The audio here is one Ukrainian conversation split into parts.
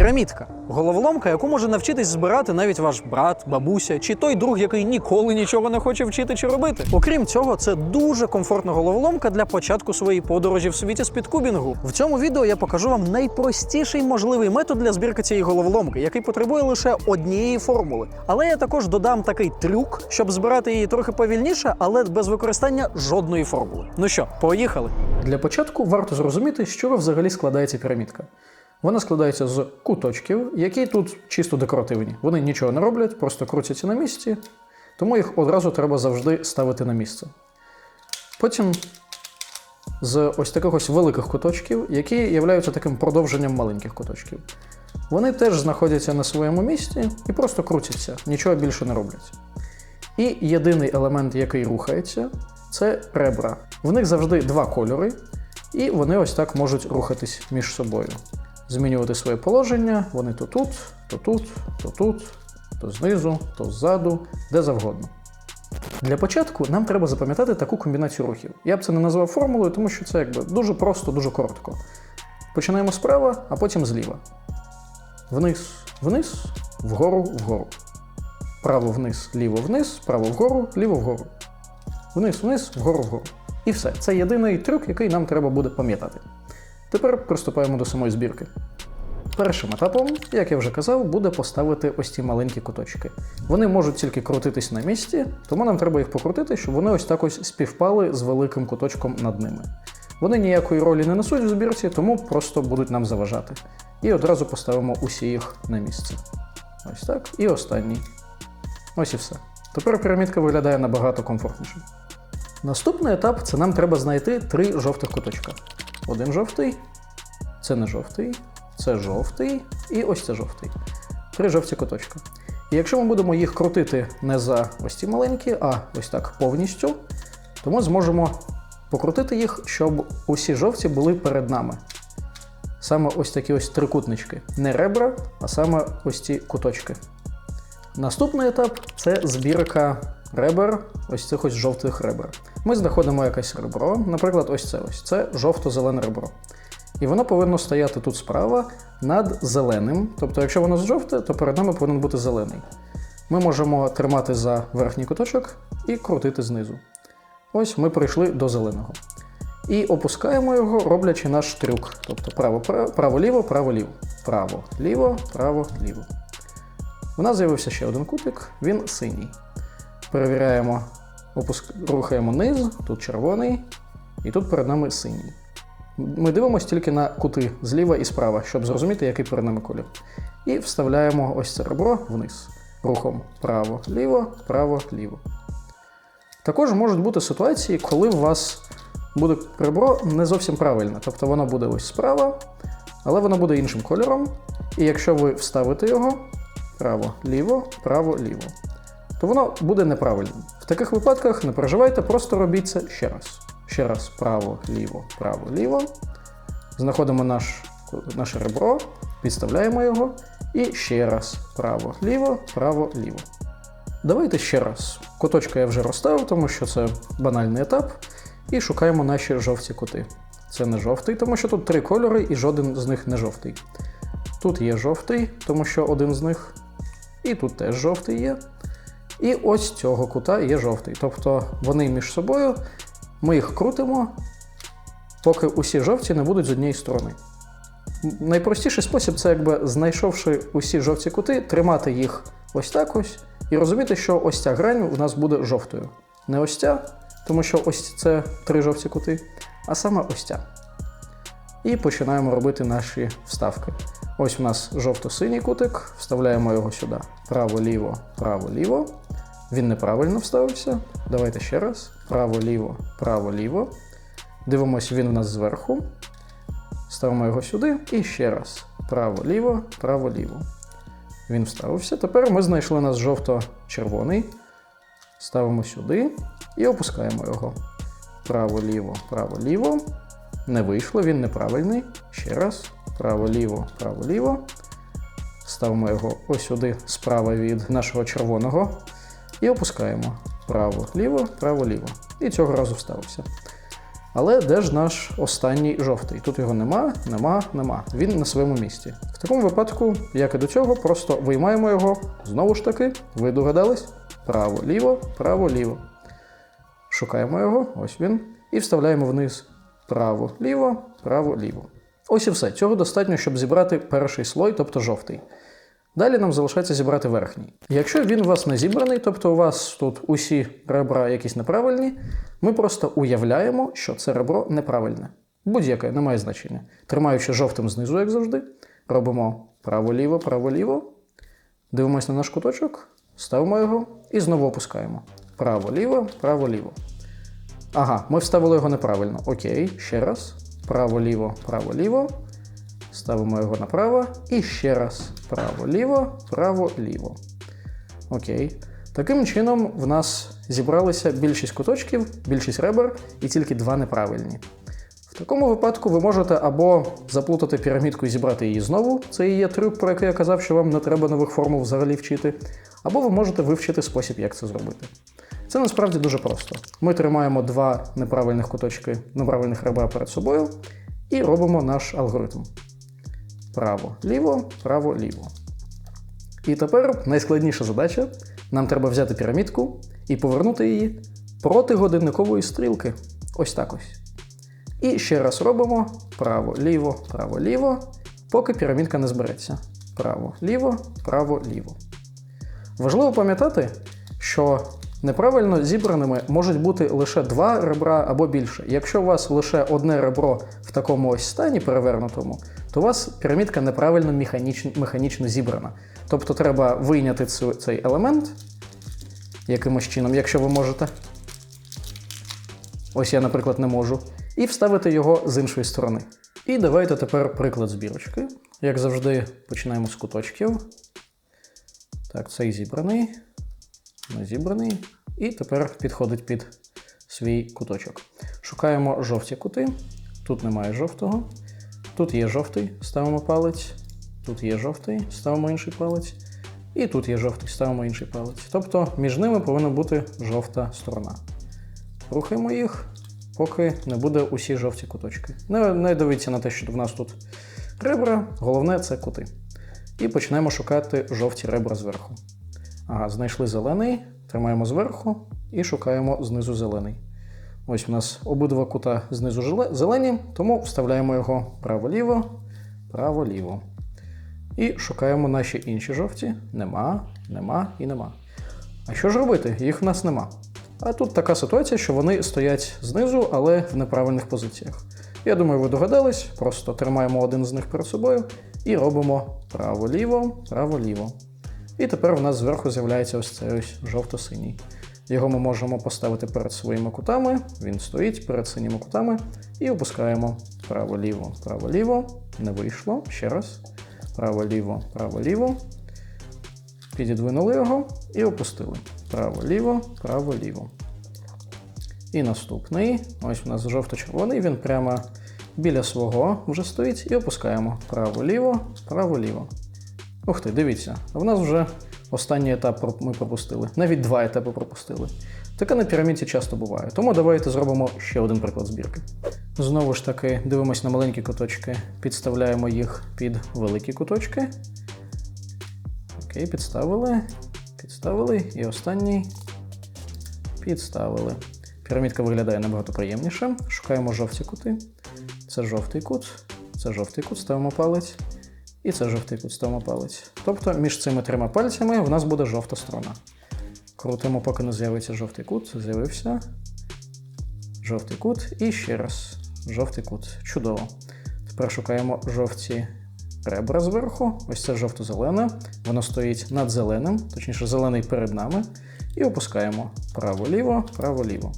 Пірамідка головоломка, яку може навчитись збирати навіть ваш брат, бабуся чи той друг, який ніколи нічого не хоче вчити чи робити. Окрім цього, це дуже комфортна головоломка для початку своєї подорожі в світі спідкубінгу. В цьому відео я покажу вам найпростіший можливий метод для збірки цієї головоломки, який потребує лише однієї формули. Але я також додам такий трюк, щоб збирати її трохи повільніше, але без використання жодної формули. Ну що, поїхали? Для початку варто зрозуміти, з чого взагалі складається пірамідка. Вона складається з куточків, які тут чисто декоративні. Вони нічого не роблять, просто крутяться на місці, тому їх одразу треба завжди ставити на місце. Потім з ось таких ось великих куточків, які являються таким продовженням маленьких куточків. Вони теж знаходяться на своєму місці і просто крутяться, нічого більше не роблять. І єдиний елемент, який рухається, це ребра. В них завжди два кольори, і вони ось так можуть рухатись між собою. Змінювати своє положення, вони то тут, то тут, то тут, то знизу, то ззаду, де завгодно. Для початку нам треба запам'ятати таку комбінацію рухів. Я б це не назвав формулою, тому що це якби дуже просто, дуже коротко. Починаємо справа, а потім зліва. Вниз, вниз, вгору, вгору. Право вниз, ліво вниз, право вгору, ліво вгору. Вниз, вниз, вгору, вгору. І все. Це єдиний трюк, який нам треба буде пам'ятати. Тепер приступаємо до самої збірки. Першим етапом, як я вже казав, буде поставити ось ці маленькі куточки. Вони можуть тільки крутитись на місці, тому нам треба їх покрутити, щоб вони ось так ось співпали з великим куточком над ними. Вони ніякої ролі не несуть в збірці, тому просто будуть нам заважати. І одразу поставимо усі їх на місце. Ось так. І останній. Ось і все. Тепер пірамідка виглядає набагато комфортніше. Наступний етап це нам треба знайти три жовтих куточка. Один жовтий, це не жовтий, це жовтий і ось це жовтий. Три жовті куточка. І якщо ми будемо їх крутити не за ось ці маленькі, а ось так повністю, то ми зможемо покрутити їх, щоб усі жовті були перед нами. Саме ось такі ось трикутнички. Не ребра, а саме ось ці куточки. Наступний етап це збірка ребер, ось цих ось жовтих ребер. Ми знаходимо якесь ребро, наприклад, ось це ось. Це жовто-зелене ребро. І воно повинно стояти тут справа над зеленим. Тобто, якщо воно жовте, то перед нами повинен бути зелений. Ми можемо тримати за верхній куточок і крутити знизу. Ось ми прийшли до зеленого. І опускаємо його, роблячи наш трюк. Тобто право, право, право-ліво, право-ліво. Право, ліво, право, ліво. У нас з'явився ще один кутик, він синій. Перевіряємо, опуск... рухаємо низ, тут червоний, і тут перед нами синій. Ми дивимося тільки на кути зліва і справа, щоб зрозуміти, який перед нами колір. І вставляємо ось це ребро вниз. Рухом право-ліво, право-ліво. Також можуть бути ситуації, коли у вас буде ребро не зовсім правильне. Тобто воно буде ось справа, але воно буде іншим кольором. І якщо ви вставите його право-ліво, право-ліво, то воно буде неправильним. В таких випадках не переживайте, просто робіть це ще раз. Ще раз право, ліво, право, ліво. Знаходимо наш, наше ребро, підставляємо його. І ще раз право, ліво, право, ліво. Давайте ще раз. Куточка я вже розставив, тому що це банальний етап. І шукаємо наші жовті кути. Це не жовтий, тому що тут три кольори і жоден з них не жовтий. Тут є жовтий, тому що один з них. І тут теж жовтий є. І ось цього кута є жовтий. Тобто вони між собою, ми їх крутимо, поки усі жовті не будуть з однієї сторони. Найпростіший спосіб це, якби знайшовши усі жовті кути, тримати їх ось так ось і розуміти, що ось ця грань у нас буде жовтою. Не ось ця, тому що ось це три жовті кути, а саме ось ця. І починаємо робити наші вставки. Ось у нас жовто-синій кутик, вставляємо його сюди. Право-ліво, право-ліво. Він неправильно вставився. Давайте ще раз. Право-ліво, право-ліво. Дивимося, він у нас зверху. Ставимо його сюди і ще раз. Право-ліво, право-ліво. Він вставився. Тепер ми знайшли нас жовто-червоний. Ставимо сюди і опускаємо його. Право-ліво, право-ліво. Не вийшло, він неправильний. Ще раз. Право-ліво, право-ліво. Ставимо його ось сюди справа від нашого червоного. І опускаємо. Право, ліво, право, ліво. І цього разу вставився. Але де ж наш останній жовтий? Тут його нема, нема, нема. Він на своєму місці. В такому випадку, як і до цього, просто виймаємо його. Знову ж таки, ви догадались? Право, ліво, право, ліво. Шукаємо його, ось він, і вставляємо вниз право, ліво, право, ліво. Ось і все. Цього достатньо, щоб зібрати перший слой, тобто жовтий. Далі нам залишається зібрати верхній. Якщо він у вас не зібраний, тобто у вас тут усі ребра якісь неправильні, ми просто уявляємо, що це ребро неправильне. Будь-яке, не має значення. Тримаючи жовтим знизу, як завжди, робимо право-ліво, право-ліво. Дивимось на наш куточок, ставимо його і знову опускаємо. Право-ліво, право-ліво. Ага, ми вставили його неправильно. Окей, ще раз. Право-ліво, право-ліво. Ставимо його направо. І ще раз. Право-ліво, право-ліво. Окей. Таким чином, в нас зібралися більшість куточків, більшість ребер і тільки два неправильні. В такому випадку ви можете або заплутати пірамідку і зібрати її знову, це і є трюк, про який я казав, що вам не треба нових формул взагалі вчити, або ви можете вивчити спосіб, як це зробити. Це насправді дуже просто. Ми тримаємо два неправильних куточки, неправильних ребра перед собою і робимо наш алгоритм. Право, ліво, право, ліво. І тепер найскладніша задача. Нам треба взяти пірамідку і повернути її проти годинникової стрілки. Ось так ось. І ще раз робимо право, ліво, право, ліво, поки пірамідка не збереться. Право, ліво, право, ліво. Важливо пам'ятати, що неправильно зібраними можуть бути лише два ребра або більше. Якщо у вас лише одне ребро в такому ось стані перевернутому, то у вас пірамідка неправильно механічно, механічно зібрана. Тобто треба вийняти цю, цей елемент якимось чином, якщо ви можете. Ось я, наприклад, не можу. І вставити його з іншої сторони. І давайте тепер приклад збірочки. Як завжди, починаємо з куточків. Так, цей зібраний, не зібраний. І тепер підходить під свій куточок. Шукаємо жовті кути. Тут немає жовтого. Тут є жовтий, ставимо палець. Тут є жовтий, ставимо інший палець. І тут є жовтий, ставимо інший палець. Тобто між ними повинна бути жовта сторона. Рухаємо їх, поки не буде усі жовті куточки. Не, не дивіться на те, що в нас тут ребра, головне це кути. І починаємо шукати жовті ребра зверху. Ага, знайшли зелений, тримаємо зверху і шукаємо знизу зелений. Ось у нас обидва кута знизу зелені, тому вставляємо його право-ліво, право-ліво. І шукаємо наші інші жовті. Нема, нема і нема. А що ж робити? Їх в нас нема. А тут така ситуація, що вони стоять знизу, але в неправильних позиціях. Я думаю, ви догадались, просто тримаємо один з них перед собою і робимо право-ліво, право-ліво. І тепер у нас зверху з'являється ось цей ось жовто-синій. Його ми можемо поставити перед своїми кутами, він стоїть перед синіми кутами, і опускаємо право-ліво, право-ліво. Не вийшло. Ще раз. Право-ліво, право-ліво. Підідвинули його і опустили. Право-ліво, право-ліво. І наступний. Ось у нас жовто-червоний, він прямо біля свого вже стоїть. І опускаємо право-ліво, право-ліво. Ух ти, дивіться, в нас вже останній етап ми пропустили. Навіть два етапи пропустили. Таке на піраміді часто буває. Тому давайте зробимо ще один приклад збірки. Знову ж таки, дивимось на маленькі куточки, підставляємо їх під великі куточки. Окей, підставили. Підставили. І останній. Підставили. Пірамідка виглядає набагато приємніше. Шукаємо жовті кути. Це жовтий кут, це жовтий кут, ставимо палець. І це жовтий ставимо палець. Тобто між цими трьома пальцями в нас буде жовта сторона. Крутимо, поки не з'явиться жовтий кут. З'явився. Жовтий кут. І ще раз. Жовтий кут. Чудово. Тепер шукаємо жовті ребра зверху. Ось це жовто-зелене. Воно стоїть над зеленим, точніше, зелений перед нами. І опускаємо право-ліво, право-ліво.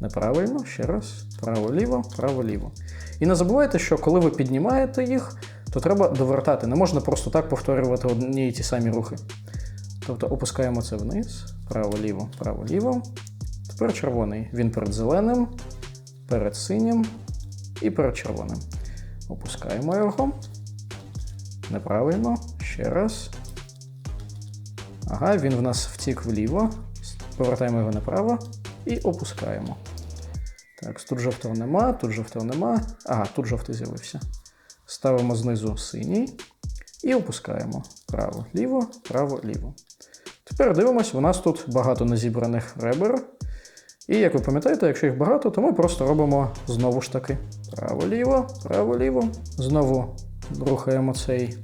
Неправильно, ще раз. Право-ліво, право-ліво. І не забувайте, що коли ви піднімаєте їх, то треба довертати. Не можна просто так повторювати одні і ті самі рухи. Тобто опускаємо це вниз, право-ліво, право-ліво. Тепер червоний. Він перед зеленим, перед синім і перед червоним. Опускаємо його. Неправильно. Ще раз. Ага, він в нас втік вліво. Повертаємо його направо і опускаємо. Так, тут жовтого нема, тут жовтого нема. Ага, тут жовтий з'явився. Ставимо знизу синій і опускаємо право, ліво, право, ліво. Тепер дивимось, у нас тут багато незібраних ребер. І як ви пам'ятаєте, якщо їх багато, то ми просто робимо знову ж таки право-ліво, право-ліво. Знову рухаємо цей,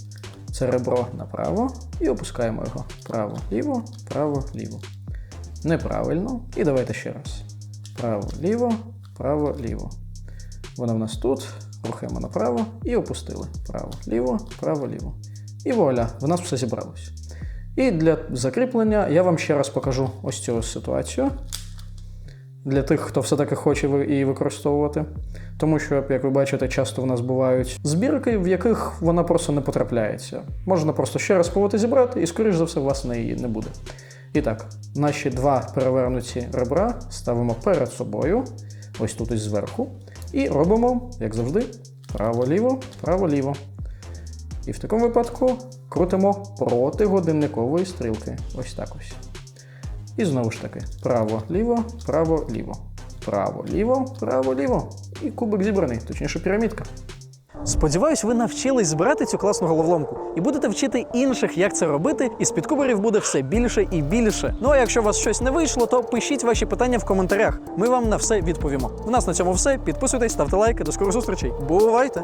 це ребро направо і опускаємо його право-ліво, право-ліво. Неправильно. І давайте ще раз. Право-ліво, право-ліво. Воно в нас тут. Рухаємо направо і опустили. Право-ліво, право-ліво. І вуаля, в нас все зібралось. І для закріплення я вам ще раз покажу ось цю ситуацію. Для тих, хто все-таки хоче її використовувати. Тому що, як ви бачите, часто в нас бувають збірки, в яких вона просто не потрапляється. Можна просто ще раз спробувати зібрати, і, скоріш за все, у вас неї не буде. І так, наші два перевернуті ребра ставимо перед собою, ось тут ось зверху, і робимо, як завжди, право-ліво, право-ліво. І в такому випадку крутимо проти годинникової стрілки. Ось так ось. І знову ж таки, право-ліво, право-ліво. Право-ліво, право-ліво. І кубик зібраний, точніше пірамідка. Сподіваюсь, ви навчились збирати цю класну головоломку і будете вчити інших, як це робити, і з підкуберів буде все більше і більше. Ну а якщо у вас щось не вийшло, то пишіть ваші питання в коментарях. Ми вам на все відповімо. У нас на цьому все. Підписуйтесь, ставте лайки. До скорих зустрічей. Бувайте!